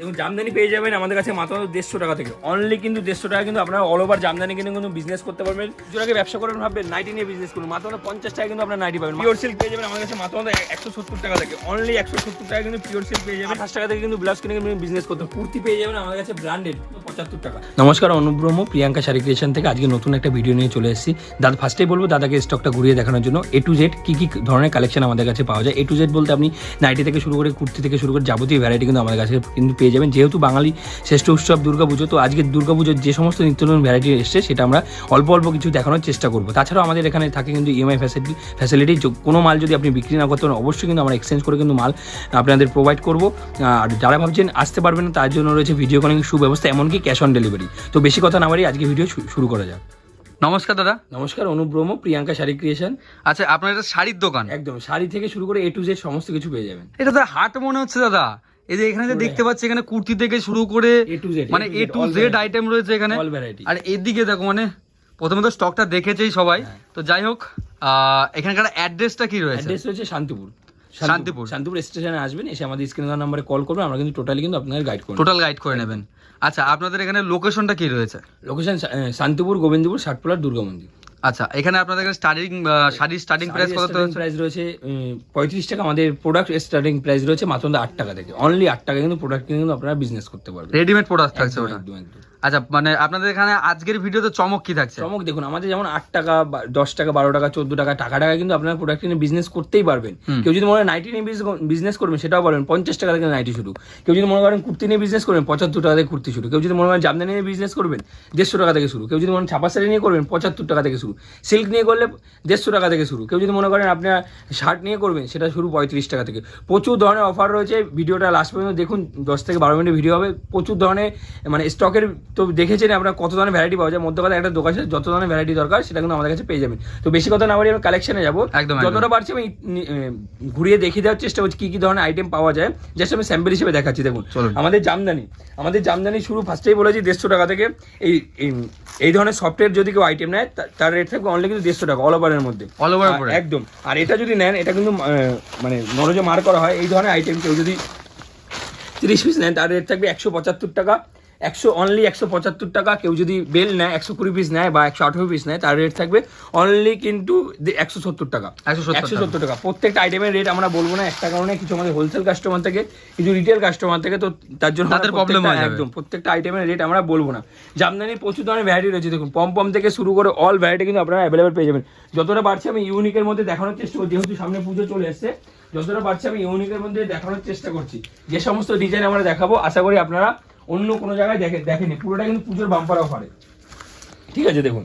এবং জামদানি পেয়ে যাবেন আমাদের কাছে মাত্র দেড়শো টাকা থেকে। অনলি কিন্তু দেড়শো টাকা কিন্তু আপনারা অল ওভার জামদানি কিনে কিন্তু বিজনেস করতে পারবেন। কিছু ব্যবসা করবেন ভাববেন নাইটি নিয়ে বিজনেস করুন। মাত্র পঞ্চাশ টাকা কিন্তু আপনার নাইটি পাবেন। পিওর সিল্ক পেয়ে যাবেন আমাদের কাছে মাত্র একশো সত্তর টাকা থেকে। অনলি একশো সত্তর টাকা কিন্তু পিওর সিল্ক পেয়ে যাবেন। আঠাশ টাকা থেকে কিন্তু ব্লাউজ কিনে কিন্তু বিজনেস করতে। কুর্তি পেয়ে যাবেন আমাদের কাছে ব্র্যান্ডেড পঁচাত্তর টাকা। নমস্কার অনুব্রহ্ম প্রিয়াঙ্কা শাড়ি ক্রিয়েশন থেকে আজকে নতুন একটা ভিডিও নিয়ে চলে এসেছি। দাদা ফার্স্টেই বলব, দাদাকে স্টকটা ঘুরিয়ে দেখানোর জন্য এ টু জেড কি কি ধরনের কালেকশন আমাদের কাছে পাওয়া যায়? এ টু জেড বলতে আপনি নাইটি থেকে শুরু করে কুর্তি থেকে শুরু করে যাবতীয় ভ্যারাইটি কিন্তু আমাদের কাছে কিন্তু পেয়ে যাবেন। যেহেতু বাঙালি শ্রেষ্ঠ উৎসব দুর্গাপুজো তো আজকে দুর্গাপুজোর যে সমস্ত নিত্য নতুন ভ্যারাইটি এসছে সেটা আমরা অল্প অল্প কিছু দেখানোর চেষ্টা করব। তাছাড়াও আমাদের এখানে থাকে কিন্তু ইএমআই ফ্যাসিলিটি ফ্যাসিলিটি কোনো মাল যদি আপনি বিক্রি না করতে পারেন অবশ্যই কিন্তু আমরা এক্সচেঞ্জ করে কিন্তু মাল আপনাদের প্রোভাইড করব। আর যারা ভাবছেন আসতে পারবেন না তার জন্য রয়েছে ভিডিও কলিং সুব্যবস্থা এমনকি ক্যাশ অন ডেলিভারি তো বেশি কথা না বাড়ি আজকে ভিডিও শুরু করা যাক। নমস্কার দাদা। নমস্কার অনুব্রহ্ম প্রিয়াঙ্কা শাড়ি ক্রিয়েশন আচ্ছা আপনার এটা শাড়ির দোকান। একদম শাড়ি থেকে শুরু করে এ টু জেড সমস্ত কিছু পেয়ে যাবেন। এটা তো হাট মনে হচ্ছে দাদা। এই যে এখানে যে দেখতে পাচ্ছি এখানে কুর্তি থেকে শুরু করে মানে এ টু জেড আইটেম রয়েছে এখানে। আর এদিকে দেখো মানে প্রথমে তো স্টকটা দেখেছেই সবাই। হ্যাঁ। তো যাই হোক এখানকার অ্যাড্রেসটা কি রয়েছে? অ্যাড্রেস রয়েছে শান্তিপুর। শান্তিপুর। শান্তিপুর স্টেশনে আসবেন এসে আমাদের স্ক্রিন নাম্বারে কল করবেন আমরা কিন্তু টোটালি কিন্তু আপনাদের গাইড করব টোটাল গাইড করে নেবেন। আচ্ছা আপনাদের এখানে লোকেশনটা কি রয়েছে? লোকেশন শান্তিপুর গোবিন্দপুর ষাটপোলার দুর্গা মন্দির। আচ্ছা এখানে আপনাদের কাছে স্টার্টিং শাড়ির স্টার্টিং প্রাইস কত? প্রাইস রয়েছে পঁয়ত্রিশ টাকা। আমাদের প্রোডাক্ট স্টার্টিং প্রাইস রয়েছে মাত্র আট টাকা থেকে। অনলি আট টাকা কিন্তু প্রোডাক্ট কিনে কিন্তু আপনারা বিজনেস করতে পারবেন। রেডিমেড প্রোডাক্ট থাকছে ওটা? একদম, একদম। আচ্ছা মানে আপনাদের এখানে আজকের ভিডিওতে চমক কি থাকছে? চমক দেখুন আমাদের যেমন আট টাকা দশ টাকা বারো টাকা চোদ্দ টাকা টাকা টাকা কিন্তু আপনারা প্রোডাক্ট নিয়ে বিজনেস করতেই পারবেন। কেউ যদি মনে হয় নাইটি নিয়ে বিজনেস করবেন সেটাও পারবেন। পঞ্চাশ টাকা থেকে নাইটি শুরু। কেউ যদি মনে করেন কুর্তি নিয়ে বিজনেস করবেন পঁচাত্তর টাকা থেকে কুর্তি শুরু। কেউ যদি মনে করেন জামদানি নিয়ে বিজনেস করবেন দেড়শো টাকা থেকে শুরু। কেউ যদি মনে হয় ছাপা শাড়ি নিয়ে করবেন পঁচাত্তর টাকা থেকে শুরু। সিল্ক নিয়ে করলে দেড়শো টাকা থেকে শুরু। কেউ যদি মনে করেন আপনার শার্ট নিয়ে করবেন সেটা শুরু পঁয়ত্রিশ টাকা থেকে। প্রচুর ধরনের অফার রয়েছে। ভিডিওটা লাস্ট পর্যন্ত দেখুন দশ থেকে বারো মিনিট ভিডিও হবে। প্রচুর ধরনের মানে স্টকের তো দেখেছেন আপনার কত ধরনের ভ্যারাইটি পাওয়া যায়। মধ্যে কথা একটা দোকান যত ধরনের ভ্যারাইটি দরকার সেটা কিন্তু আমাদের কাছে পেয়ে যাবেন। তো বেশি কথা না বলি আমি কালেকশনে যাব। একদম। যতটা পারছি আমি ঘুরিয়ে দেখিয়ে দেওয়ার চেষ্টা করছি কি কি ধরনের আইটেম পাওয়া যায়। জাস্ট আমি স্যাম্পল হিসেবে দেখাচ্ছি দেখুন। আমাদের জামদানি। আমাদের জামদানি শুরু ফার্স্টেই বলেছি দেড়শো টাকা থেকে। এই এই- এই ধরনের সফটওয়্যার যদি কেউ আইটেম নেয় তার রেট থাকবে অনলি কিন্তু দেড়শো টাকা অল ওভারের মধ্যে। অল ওভার একদম। আর এটা যদি নেন এটা কিন্তু মানে নরজে মার করা হয় এই ধরনের আইটেম কেউ যদি তিরিশ পিস নেন তার রেট থাকবে একশো পঁচাত্তর টাকা। একশো অনলি একশো পঁচাত্তর টাকা কেউ যদি বেল নেয় একশো কুড়ি পিস নেয় বা একশো আঠেরো পিস নেয় তার রেট থাকবে অনলি কিন্তু একশো সত্তর টাকা। 170 একশো সত্তর টাকা। প্রত্যেকটা আইটেমের রেট আমরা বলব না একটা কারণে কিছু আমাদের হোলসেল কাস্টমার থেকে কিছু রিটেল কাস্টমার থেকে তো তার জন্য তাদের প্রবলেম হয়ে। একদম প্রত্যেকটা আইটেমের রেট আমরা বলব না। জামদানি প্রচুর ধরনের ভ্যারাইটি রয়েছে দেখুন পম পম থেকে শুরু করে অল ভ্যারাইটি কিন্তু আপনারা অ্যাভেলেবেল পেয়ে যাবেন। যতটা পারছি আমি ইউনিকের মধ্যে দেখানোর চেষ্টা করছি যেহেতু সামনে পুজো চলে এসছে যতটা পারছি আমি ইউনিকের মধ্যে দেখানোর চেষ্টা করছি। যে সমস্ত ডিজাইন আমরা দেখাবো আশা করি আপনারা অন্য কোনো জায়গায় দেখে দেখেনি। পুরোটা কিন্তু পুজোর বাম্পার অফারে ঠিক আছে, দেখুন।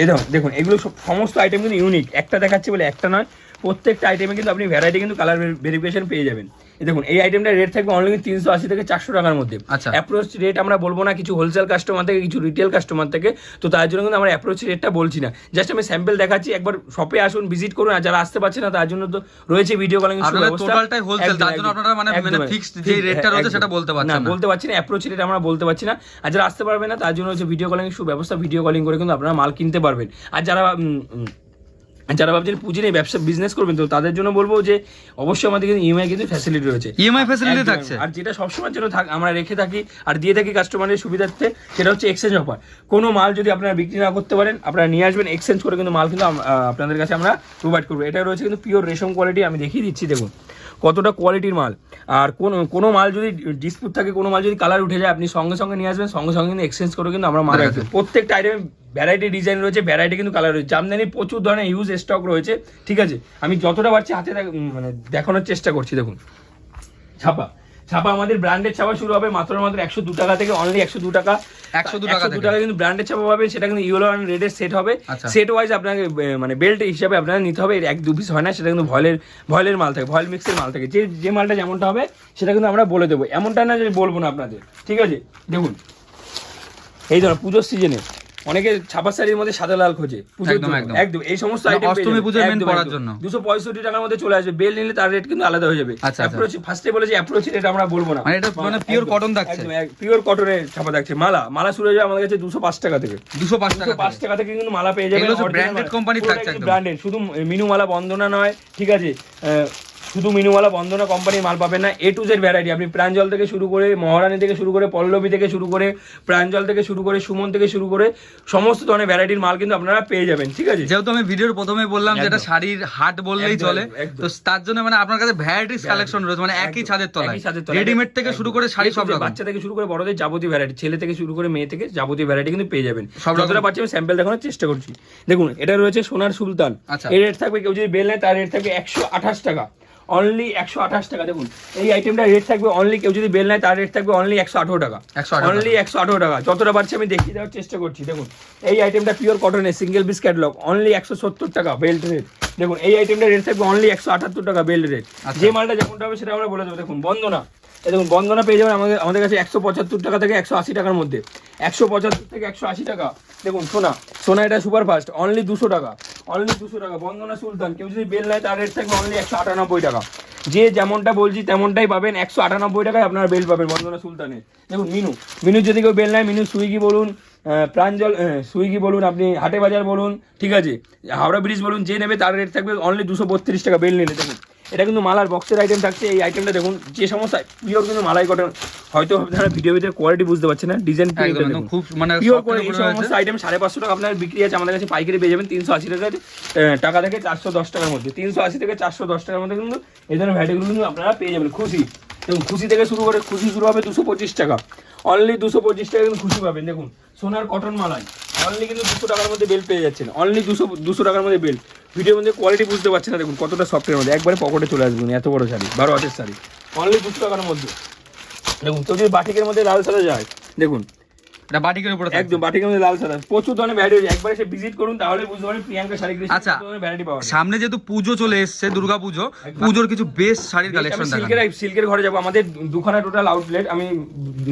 এই দেখুন দেখুন, এগুলো সব সমস্ত আইটেম কিন্তু ইউনিক একটা দেখাচ্ছে বলে একটা নয় প্রত্যেকটা আইটেমে কিন্তু আপনি ভ্যারাইটি কিন্তু কালার ভেরিফিকেশন পেয়ে যাবেন। দেখুন এই আইটেমটা রেট থাকবে অনলি তিনশো আশি থেকে চারশো টাকার মধ্যে। আচ্ছা। অ্যাপ্রোচ রেট আমরা বলব না কিছু হোলসেল কাস্টমার থেকে কিছু রিটেল কাস্টমার থেকে তো তার জন্য কিন্তু আমরা অ্যাপ্রোচ রেটটা বলছি না। জাস্ট আমি স্যাম্পল দেখাচ্ছি একবার শপে আসুন ভিজিট করুন আর যারা আসতে পারছে না তার জন্য তো রয়েছে ভিডিও কলিং টোটালটাই হোলসেল তার জন্য আপনারা মানে মানে ফিক্সড যে রেটটা রয়েছে সেটা বলতে না পারছেন না বলতে পারছি না অ্যাপ্রোচ রেট আমরা বলতে পারছি না। আর যারা আসতে পারবে না তার জন্য হচ্ছে ভিডিও কলিং সুব্যবস্থা ভিডিও কলিং করে কিন্তু আপনারা মাল কিনতে পারবেন। আর যারা যারা ভাবছেন পুঁজি নিয়ে ব্যবসা বিজনেস করবেন তো তাদের জন্য বলব যে অবশ্যই আমাদের কিন্তু ইএমআই কিন্তু ফ্যাসিলিটি রয়েছে। ইএমআই ফ্যাসিলিটি থাকছে। আর যেটা সবসময়ের জন্য থাক আমরা রেখে থাকি আর দিয়ে থাকি কাস্টমারের সুবিধার্থে সেটা হচ্ছে এক্সচেঞ্জ অফার কোনো মাল যদি আপনারা বিক্রি না করতে পারেন আপনারা নিয়ে আসবেন এক্সচেঞ্জ করে কিন্তু মাল কিন্তু আপনাদের কাছে আমরা প্রোভাইড করব। এটা রয়েছে কিন্তু পিওর রেশম কোয়ালিটি আমি দেখিয়ে দিচ্ছি দেখুন। কতটা কোয়ালিটির মাল। আর কোন কোনো মাল যদি ডিসপুট থাকে কোনো মাল যদি কালার উঠে যায় আপনি সঙ্গে সঙ্গে নিয়ে আসবেন সঙ্গে সঙ্গে কিন্তু এক্সচেঞ্জ করে কিন্তু আমরা মাল রাখব প্রত্যেকটা আইটেমে ভ্যারাইটি ডিজাইন রয়েছে ভ্যারাইটি কিন্তু কালার রয়েছে। জামদানি প্রচুর ধরনের ইউজ স্টক রয়েছে ঠিক আছে? আমি যতটা পারছি হাতে মানে দেখানোর চেষ্টা করছি দেখুন। ছাপা। ছাপা আমাদের ব্র্যান্ডের ছাপা শুরু হবে মাত্র মাত্র একশো দু টাকা থেকে অনলি একশো দু টাকা। 102 টাকা দু টাকা কিন্তু ব্র্যান্ডেড ছাপা পাবেন সেটা কিন্তু ইয়েলো অ্যান্ড রেডের সেট হবে। আচ্ছা। সেট ওয়াইজ আপনাকে মানে বেল্ট হিসাবে আপনারা নিতে হবে এর এক দু পিস হয় না সেটা কিন্তু ভয়েলের ভয়েলের মাল থাকে ভয়েল মিক্সের মাল থাকে। যে যে মালটা যেমনটা হবে সেটা কিন্তু আমরা বলে দেবো। এমনটা না যে বলব না আপনাদের ঠিক আছে? দেখুন এই ধরো পুজোর সিজনে অনেকে ছাপা শাড়ির মধ্যে সাদা লাল খোঁজে পুজোর একদম, এই সমস্ত মানে আইটেম অষ্টমী পুজোয় main পরার জন্য। দুশো পঁয়ষট্টি টাকার মধ্যে চলে আসবে বেল নিলে তার রেট কিন্তু আলাদা হয়ে যাবে। অ্যাপ্রোচ ফার্স্টে বলেছি অ্যাপ্রোচ রেট আমরা বলব না। মানে এটা মানে pure cotton থাকছে? পিওর কটনের ছাপা থাকছে। মালা মালা শুরু হয়ে যাবে আমাদের কাছে দুশো পাঁচ টাকা থেকে। দুশো পাঁচ টাকা দুশো পাঁচ টাকা থেকে কিন্তু মালা পেয়ে যাবে এগুলো সব branded থাকছে একদম। ব্র্যান্ডেড শুধু মিনু মালা বন্দনা নয় ঠিক আছে? শুধু মিনুওয়ালা বন্দনা কোম্পানির মাল পাবেন না এ টু জেড ভ্যারাইটি আপনি প্রাঞ্জল থেকে শুরু করে মহারানী থেকে শুরু করে পল্লবী থেকে শুরু করে প্রাঞ্জল থেকে শুরু করে সুমন থেকে শুরু করে সমস্ত ধরনের ভ্যারাইটির মাল কিন্তু আপনারা পেয়ে যাবেন ঠিক আছে? যেহেতু আমি ভিডিওর প্রথমে বললাম যে এটা শাড়ির হাট বললেই চলে তো তার জন্য মানে আপনার কাছে ভ্যারাইটিস কালেকশন রয়েছে মানে একই ছাদের তলায়। রেডিমেড থেকে শুরু করে শাড়ি সব রকম। বাচ্চা থেকে শুরু করে বড়দের যাবতীয় ভ্যারাইটি ছেলে থেকে শুরু করে মেয়ে থেকে যাবতীয় ভ্যারাইটি কিন্তু পেয়ে যাবেন। সব যতটা পাচ্ছি আমি স্যাম্পল দেখানোর চেষ্টা করছি। দেখুন এটা রয়েছে সোনার সুলতান। আচ্ছা। এর রেট থাকবে কেউ যদি বেল নেয় তার রেট থাকবে একশো আঠাশ টাকা। অনলি একশো আঠাশ টাকা দেখুন। এই আইটেমটা রেট থাকবে অনলি কেউ যদি বেল নেয় তার রেট থাকবে অনলি একশো আঠারো টাকা। একশো অনলি একশো আঠারো টাকা। যতটা পারছি আমি দেখিয়ে দেওয়ার চেষ্টা করছি। দেখুন এই আইটেমটা পিওর কটনের সিঙ্গেল পিস ক্যাটলগ অনলি একশো সত্তর টাকা বেল্ট রেট দেখুন এই আইটেমটা রেট থাকবে অনলি একশো আঠাত্তর টাকা বেল্ট রেট আচ্ছা। যে মালটা যেমনটা হবে সেটা আমরা বলে দেবো। দেখুন বন্দনা এই দেখুন, বন্দনা পেয়ে যাবেন আমাদের আমাদের কাছে একশো পঁচাত্তর টাকা থেকে একশো আশি টাকার মধ্যে। একশো পঁচাত্তর থেকে একশো আশি টাকা। দেখুন, সোনা। সোনা এটা সুপার ফাস্ট অনলি দুশো টাকা। অনলি দুশো টাকা। বন্দনা সুলতান, কেউ যদি বেল নেয়, তার রেট থাকবে অনলি একশো আটানব্বই টাকা। যে যেমনটা বলছি, তেমনটাই পাবেন। একশো আটানব্বই টাকায় আপনারা বেল পাবেন বন্দনা সুলতানে দেখুন, মিনু। মিনু যদি কেউ বেল নেয়, মিনু, সুইগি বলুন প্রাঞ্জল সুইগি বলুন, আপনি হাটে বাজার বলুন, ঠিক আছে? হাওড়া ব্রিজ বলুন, যে নেবে, তার রেট থাকবে অনলি দুশো বত্রিশ টাকা বেল নিলে। দেখুন এটা কিন্তু মালার বক্সের আইটেম থাকছে। এই আইটেমটা দেখুন যে সমস্ত পিওর কিন্তু মালাই কটন হয়তো আপনারা ভিডিও ভিতরে কোয়ালিটি বুঝতে পারছেন না ডিজাইন খুব মানে পিওর করে এই সমস্ত আইটেম সাড়ে পাঁচশো টাকা আপনার বিক্রি আছে আমাদের কাছে পাইকারি পেয়ে যাবেন তিনশো আশি টাকা টাকা থেকে চারশো দশ টাকার মধ্যে। তিনশো আশি থেকে চারশো দশ টাকার মধ্যে কিন্তু এই ধরনের ভ্যারাইটিগুলো কিন্তু আপনারা পেয়ে যাবেন খুশি। দেখুন খুশি থেকে শুরু করে খুশি শুরু হবে দুশো পঁচিশ টাকা। অনলি দুশো পঁচিশ টাকা কিন্তু খুশি পাবেন। দেখুন সোনার কটন মালাই। অনলি কিন্তু দুশো টাকার মধ্যে বেল্ট পেয়ে যাচ্ছেন। অনলি দুশো দুশো টাকার মধ্যে বেল্ট ভিডিওর মধ্যে কোয়ালিটি বুঝতে পারছেন না দেখুন, কতটা সফটের মধ্যে। একবারে পকেটে চলে আসবেন এত বড় শাড়ি, বারো হাতের শাড়ি। অনলি দুশো টাকার মধ্যে। দেখুন, তো যদি বাটিকের মধ্যে লাল সাদা যায়, দেখুন এটা বাটিকের উপরে একদম বাটিকের মধ্যে লাল সাদা। প্রচুর ধরনের ভ্যারাইটি একবার এসে ভিজিট করুন তাহলে বুঝতে পারবেন প্রিয়াঙ্কা শাড়ি আচ্ছা। ভ্যারাইটি পাওয়া সামনে যেহেতু পুজো চলে এসছে দুর্গা পুজো পুজোর কিছু বেস্ট শাড়ির কালেকশন দেখান সিল্কের সিল্কের ঘরে যাব। আমাদের দুখানা টোটাল আউটলেট আমি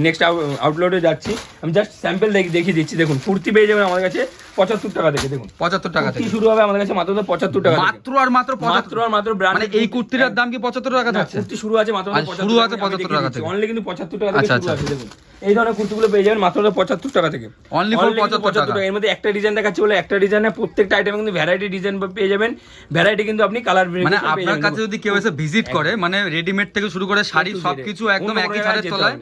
নেক্সট আউটলেটে যাচ্ছি। আমি জাস্ট স্যাম্পল দেখিয়ে দিচ্ছি। দেখুন কুর্তি পেয়ে যাবেন আমাদের কাছে পঁচাত্তর টাকা থেকে দেখুন। পঁচাত্তর টাকা থেকে। শুরু হবে আমাদের কাছে মাত্র পঁচাত্তর টাকা। মাত্র আর মাত্র মাত্র পঁচাত্তর আর মাত্র ব্র্যান্ড মানে এই কুর্তিটার দাম কি পঁচাত্তর টাকা থাকছে কুর্তি শুরু আছে মাত্র শুরু আছে 75 টাকা থেকে। অনলি কিন্তু পঁচাত্তর টাকা থেকে আচ্ছা, শুরু আচ্ছা। আছে দেখুন। এই ধরনের কুর্তিগুলো পেয়ে যাবেন মাত্র পঁচাত্তর টাকা থেকে। কিন্তু 75 টাকা। এর মধ্যে একটা ডিজাইন দেখাচ্ছি বলে একটা ডিজাইনে প্রত্যেকটা আইটেমে কিন্তু ভ্যারাইটি ডিজাইন পেয়ে যাবেন। ভ্যারাইটি কিন্তু আপনি কালার মানে আপনার কাছে যদি কেউ এসে ভিজিট করে মানে রেডিমেড থেকে শুরু করে শাড়ি সবকিছু একদম একই ছাদের তলায়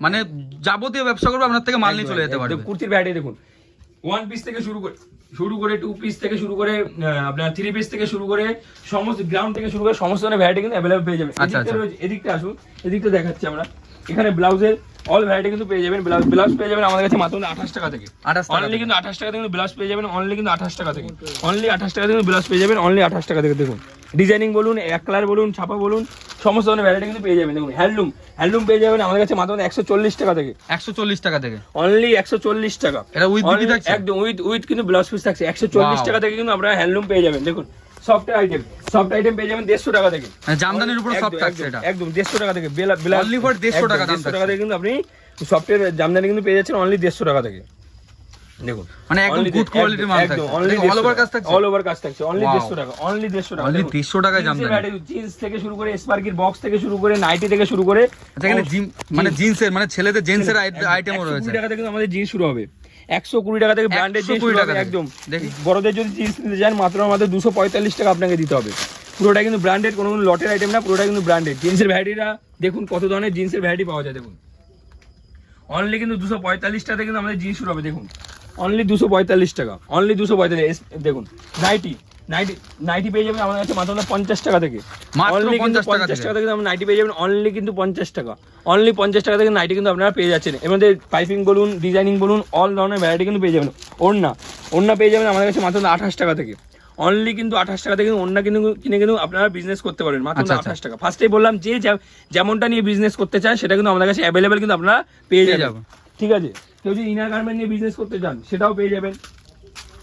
মানে যাবতীয় ব্যবসা করবে আপনার থেকে মাল নিয়ে চলে যেতে পারবে। কুর্তির ভ্যারাইটি দেখুন। ওয়ান পিস থেকে শুরু করে শুরু করে টু পিস থেকে শুরু করে আপনার থ্রি পিস থেকে শুরু করে সমস্ত গ্রাউন্ড থেকে শুরু করে সমস্ত ধরনের ভ্যারাইটি কিন্তু অ্যাভেলেবল পেয়ে যাবে আচ্ছা, আচ্ছা। এদিকটা আসুন এদিকটা দেখাচ্ছি আমরা। এখানে ব্লাউজের অল ভ্যারাইটি কিন্তু পেয়ে যাবেন। ব্লাউজ ব্লাউজ পেয়ে যাবেন আমাদের কাছে মাত্র আঠাশ টাকা থেকে। 28 টাকা অনলি কিন্তু আঠাশ টাকা থেকে ব্লাউজ পেয়ে যাবেন অনলি কিন্তু আঠাশ টাকা থেকে। অনলি আঠাশ টাকা থেকে ব্লাউজ পেয়ে যাবেন অনলি আঠাশ টাকা থেকে। দেখুন ডিজাইনিং বলুন এক কালার বলুন ছাপা বলুন সমস্ত ধরনের ভ্যারাইটি কিন্তু পেয়ে যাবেন। দেখুন হ্যান্ডলুম হ্যান্ডলুম পেয়ে যাবেন আমাদের কাছে মাত্র একশো চল্লিশ টাকা থেকে। একশো চল্লিশ টাকা থেকে। অনলি একশো চল্লিশ টাকা। এটা থাকছে? একদম উইথ উইথ কিন্তু ব্লাউজ পিস থাকছে। একশো চল্লিশ. টাকা থেকে কিন্তু আপনারা হ্যান্ডলুম পেয়ে যাবেন। দেখুন সফট আইটেম সফট আইটেম পেয়ে যাবেন দেড়শো টাকা থেকে মানে জামদানির উপর একদম, থাকছে এটা একদম দেড়শো টাকা থেকে বেলা বেলা 150 টাকা দাম দেড়শো টাকা থেকে কিন্তু আপনি সফটের জামদানি কিন্তু পেয়ে যাচ্ছেন অনলি দেড়শো টাকা থেকে দেখুন মানে একদম good quality মাল থাকছে। দেখুন, all over কাজ থাকছে? অল ওভার কাজ থাকছে অনলি Wow. দেড়শো টাকা অনলি দেড়শো টাকা Only 150 টাকায় জামদানি। জিন্স থেকে শুরু করে স্পার্কির বক্স থেকে শুরু করে নাইটি থেকে শুরু করে আচ্ছা এখানে জিম মানে জিন্সের মানে ছেলেদের জেন্টসের আইটেমও রয়েছে কুড়ি টাকা থেকে আমাদের জিন্স শুরু হবে একশো কুড়ি টাকা থেকে ব্র্যান্ডের জিনিস 120 টাকা একদম। দেখি। বড়দের যদি জিন্স নিতে চান মাত্র আমাদের দুশো পঁয়তাল্লিশ টাকা আপনাকে দিতে হবে। পুরোটা কিন্তু ব্র্যান্ডেড কোনো কোনো লটের আইটেম না পুরোটা কিন্তু ব্র্যান্ডেড জিন্সের ভ্যারাইটিটা দেখুন কত ধরনের জিন্সের ভ্যারাইটি পাওয়া যায় দেখুন। অনলি কিন্তু দুশো পঁয়তাল্লিশ টাকা কিন্তু আমাদের জিন্স শুরু হবে দেখুন। অনলি দুশো পঁয়তাল্লিশ টাকা। অনলি দুশো পঁয়তাল্লিশ দেখুন। নাইটি নাইটি নাইটি পেয়ে যাবেন আমাদের কাছে মাত্র পঞ্চাশ টাকা থেকে। অনলি কিন্তু পঞ্চাশ টাকা থেকে। আপনি নাইটি পেয়ে যাবেন অনলি কিন্তু পঞ্চাশ টাকা। অনলি পঞ্চাশ টাকা থেকে নাইটি কিন্তু আপনারা পেয়ে যাচ্ছেন। এর মধ্যে পাইপিং বলুন ডিজাইনিং বলুন অল ধরনের ভ্যারাইটি কিন্তু পেয়ে যাবেন। ওড়না ওড়না পেয়ে যাবেন আমাদের কাছে মাত্র আঠাশ টাকা থেকে। অনলি কিন্তু আঠাশ টাকা থেকে কিন্তু কিনে কিন্তু আপনারা বিজনেস করতে পারেন মাত্র আচ্ছা, আচ্ছা। আঠাশ টাকা। ফার্স্টেই বললাম যে যেমনটা নিয়ে বিজনেস করতে চান সেটা কিন্তু আমাদের কাছে অ্যাভেলেবেল কিন্তু আপনারা পেয়ে পেয়ে যাবেন। ঠিক আছে? কেউ যদি ইনার গার্মেন্ট নিয়ে বিজনেস করতে চান সেটাও পেয়ে যাবেন।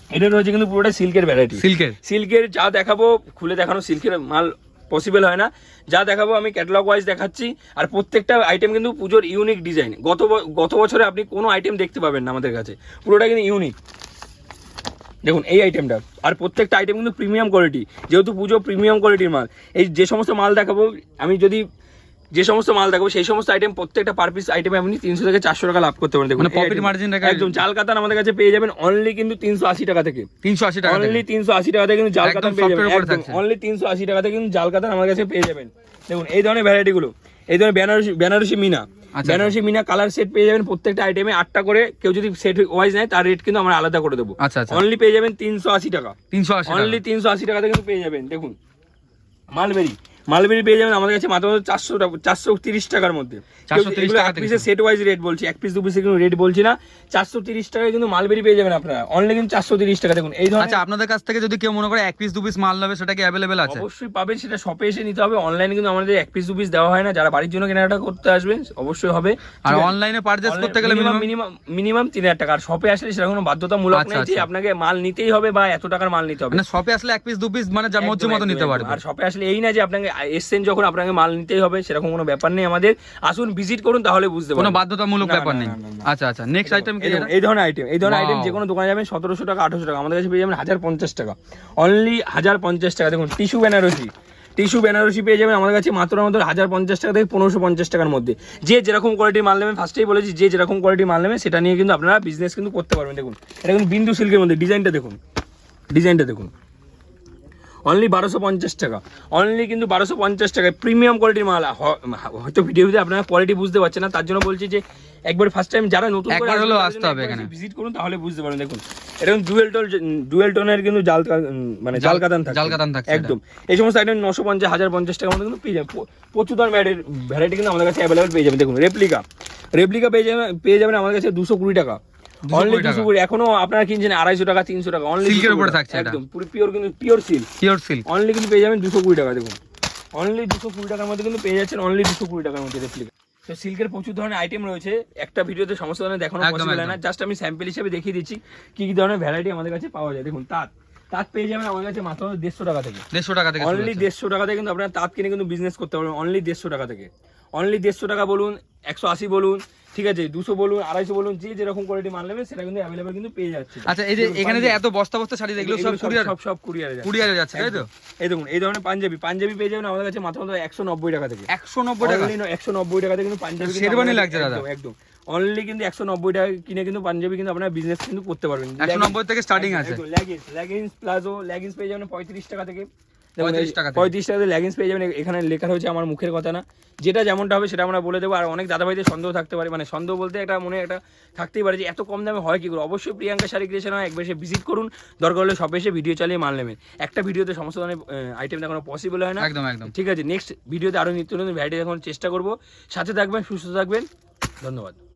এটা রয়েছে কিন্তু পুরোটা সিল্কের ভ্যারাইটি সিল্কের? সিল্কের যা দেখাবো খুলে দেখানো সিল্কের মাল পসিবল হয় না। যা দেখাবো আমি ক্যাটালগ ওয়াইজ দেখাচ্ছি আর প্রত্যেকটা আইটেম কিন্তু পুজোর ইউনিক ডিজাইন গত গত বছরে আপনি কোনো আইটেম দেখতে পাবেন না আমাদের কাছে। পুরোটা কিন্তু ইউনিক দেখুন এই আইটেমটা আর প্রত্যেকটা আইটেম কিন্তু প্রিমিয়াম কোয়ালিটি যেহেতু পুজো প্রিমিয়াম কোয়ালিটির মাল। এই যে সমস্ত মাল দেখাবো আমি যদি যে সমস্ত মাল দেখাবো সেই সমস্ত আইটেম প্রত্যেকটা পার পিস আইটেমে আপনি তিনশো থেকে চারশো টাকা লাভ করতে পারেন। মানে margin রেখে- একদম জাল কাতান আমাদের কাছে পেয়ে যাবেন অনলি কিন্তু তিনশো আশি টাকা থেকে। তিনশো আশি টাকা অনলি তিনশো আশি টাকা থেকে কিন্তু জাল কাতান পেয়ে যাবেন। অনলি তিনশো আশি টাকা থেকে কিন্তু জাল কাতান আমার কাছে পেয়ে যাবেন। দেখুন এই ধরনের ভ্যারাইটি গুলো এই ধরনের বেনারসি বেনারসি মিনা। আচ্ছা। বেনারসি মিনা কালার সেট পেয়ে যাবেন প্রত্যেকটা আইটেমে আটটা করে কেউ যদি সেট ওয়াইজ নেয় তার রেট কিন্তু আমরা আলাদা করে দেবো। আচ্ছা আচ্ছা। অনলি পেয়ে যাবেন তিনশো আশি টাকা। তিনশো আশি অনলি তিনশো আশি টাকাতে কিন্তু পেয়ে যাবেন। দেখুন মালবেরি। মালবেরি পেয়ে যাবেন আমাদের কাছে মাত্র চারশো চারশো তিরিশ টাকার মধ্যে। 430 টাকা থেকে পিসের সেট ওয়াইজ রেট বলছি এক পিস দু পিসের কিন্তু রেট বলছি না। চারশো তিরিশ টাকায় কিন্তু মালবেরি পেয়ে যাবেন আপনারা। অনলি কিন্তু চারশো তিরিশ টাকা। দেখুন এই ধরনের আচ্ছা আপনাদের কাছ থেকে যদি কেউ মনে করে এক পিস দু পিস মাল নেবে সেটা কি অ্যাভেলেবেল আছে? অবশ্যই পাবেন সেটা শপে এসে নিতে হবে। অনলাইনে কিন্তু আমাদের এক পিস দু পিস দেওয়া হয় না। যারা বাড়ির জন্য কেনাকাটা করতে আসবেন অবশ্যই হবে। আর অনলাইনে পারচেস করতে গেলে মিনিমাম মিনিমাম তিন হাজার টাকা। আর শপে আসলে সেটা কোনো বাধ্যতামূলক আচ্ছা, নেই যে আচ্ছা। আপনাকে মাল নিতেই হবে বা এত টাকার মাল নিতে হবে। না শপে আসলে এক পিস দু পিস মানে যার মর্জি মতো নিতে পারবে। আর শপে আসলে এই না যে আপনাকে এসছেন যখন আপনাকে মাল নিতেই হবে সেরকম কোনো ব্যাপার নেই আমাদের। আসুন ভিজিট করুন তাহলে বুঝতে কোনো বাধ্যতামূলক ব্যাপার নেই। আচ্ছা আচ্ছা নেক্সট আইটেম কি এই ধরনের আইটেম এই ধরনের আইটেম যে কোনো দোকানে যাবেন সতেরোশো টাকা আঠারোশো টাকা আমাদের কাছে পেয়ে যাবেন হাজার পঞ্চাশ টাকা। অনলি হাজার পঞ্চাশ টাকা। দেখুন টিস্যু বেনারসি টিস্যু বেনারসি পেয়ে যাবেন আমাদের কাছে মাত্র আমাদের হাজার পঞ্চাশ টাকা থেকে পনেরোশো পঞ্চাশ টাকার মধ্যে। যে যেরকম কোয়ালিটির মাল নেবেন ফার্স্টেই বলেছি যে যেরকম কোয়ালিটির মাল নেবেন সেটা নিয়ে কিন্তু আপনারা বিজনেস কিন্তু করতে পারবেন। দেখুন এটা কিন্তু বিন্দু সিল্কের মধ্যে ডিজাইনটা দেখুন। ডিজাইনটা দেখুন। অনলি বারোশো পঞ্চাশ টাকা। অনলি কিন্তু বারোশো পঞ্চাশ টাকায় প্রিমিয়াম কোয়ালিটির মাল হয়তো ভিডিওতে আপনারা কোয়ালিটি বুঝতে পারছেন না তার জন্য বলছি যে একবার ফার্স্ট টাইম যারা নতুন একবার হলেও আসতে হবে এখানে। ভিজিট করুন তাহলে বুঝতে পারবেন। দেখুন এরকম ডুয়েল টোন ডুয়েল টোনের কিন্তু জাল মানে জাল কাতান থাকে জাল কাতান এটা। একদম। এই সমস্ত আইটেম নশো পঞ্চাশ হাজার পঞ্চাশ টাকার মধ্যে কিন্তু পেয়ে যাবেন প্রচুর দাম ভ্যারাইটি কিন্তু আমাদের কাছে অ্যাভেলেবেল পেয়ে যাবেন। দেখুন রেপ্লিকা রেপ্লিকা পেয়ে যাবেন পেয়ে যাবেন আমাদের কাছে দুশো কুড়ি টাকা। 220 অনলি। দুশো কুড়ি। এখনও আপনারা কিনছেন আড়াইশো টাকা তিনশো টাকা। অনলি এর উপরে থাকছে একদম পুরো পিওর কিন্তু pure silk pure silk only কিন্তু পেয়ে যাবেন দুশো কুড়ি টাকা দেখুন। অনলি দুশো কুড়ি টাকার মধ্যে কিন্তু পেয়ে যাচ্ছেন অনলি দুশো কুড়ি টাকার মধ্যে রেপ্লিকা তো সিল্কের প্রচুর ধরনের আইটেম রয়েছে। একটা ভিডিওতে সমস্ত ধরনের দেখানো পসিবল। না। জাস্ট আমি স্যাম্পল হিসেবে দেখিয়ে দিচ্ছি কি কি ধরনের ভ্যারাইটি আমাদের কাছে পাওয়া যায়। দেখুন তাঁত। তাঁত পেয়ে যাবেন আমাদের কাছে মাত্র দেড়শো টাকা থেকে। দেড়শো টাকা থেকে অনলি দেড়শো টাকা থেকে কিন্তু আপনারা তাঁত কিনে কিন্তু বিজনেস করতে পারবেন। অনলি দেড়শো টাকা থেকে। অনলি দেড়শো টাকা বলুন একশো আশি বলুন ঠিক আছে দুশো বলুন আড়াইশো বলুন যে যেরকম কোয়ালিটি মাল নেবেন সেটা কিন্তু অ্যাভেলেবেল কিন্তু পেয়ে যাচ্ছে। আচ্ছা এই যে এখানে যে এত বস্তা বস্তা শাড়ি এগুলো সব কুরিয়ার সব সব কুরিয়ারে যাচ্ছে। কুরিয়ারে যাচ্ছে তাই তো? এই দেখুন এই ধরনের পাঞ্জাবি পাঞ্জাবি পেয়ে যাবেন আমাদের কাছে মাত্র একশো নব্বই টাকা থেকে। একশো নব্বই টাকা? একশো নব্বই টাকা থেকে কিন্তু পাঞ্জাবি আমাদের- লাগছে দাদা। একদম, অনলি কিন্তু একশো নব্বই টাকা কিনে কিন্তু পাঞ্জাবি কিন্তু আপনারা বিজনেস কিন্তু করতে পারবেন। একশো নব্বই থেকে স্টার্টিং আছে। লেগিংস লেগিংস প্লাজো লেগিংস পেয়ে যাবেন পঁয়ত্রিশ টাকা থেকে 35 টাকা থেকে। পঁয়ত্রিশ টাকাতে লেগিংস পেয়ে যাবেন এখানে লেখা হয়েছে আমার মুখের কথা না। যেটা যেমনটা হবে সেটা আমরা বলে দেবো। আর অনেক দাদা ভাইদের সন্দেহ থাকতে পারে মানে সন্দেহ বলতে একটা মনে একটা থাকতেই পারে যে এত কম দামে হয় কি করে? অবশ্যই প্রিয়াঙ্কা শাড়ি ক্রিয়েশন হয় একবার এসে ভিজিট করুন। দরকার হলে সব এসে ভিডিও চালিয়ে মাল নেবেন। একটা ভিডিওতে সমস্ত ধরনের আইটেম দেখানো পসিবল হয় না। একদম একদম। ঠিক আছে নেক্সট ভিডিওতে আরও নিত্য নতুন ভ্যারাইটি দেখানোর চেষ্টা করব। সাথে থাকবেন সুস্থ থাকবেন। ধন্যবাদ।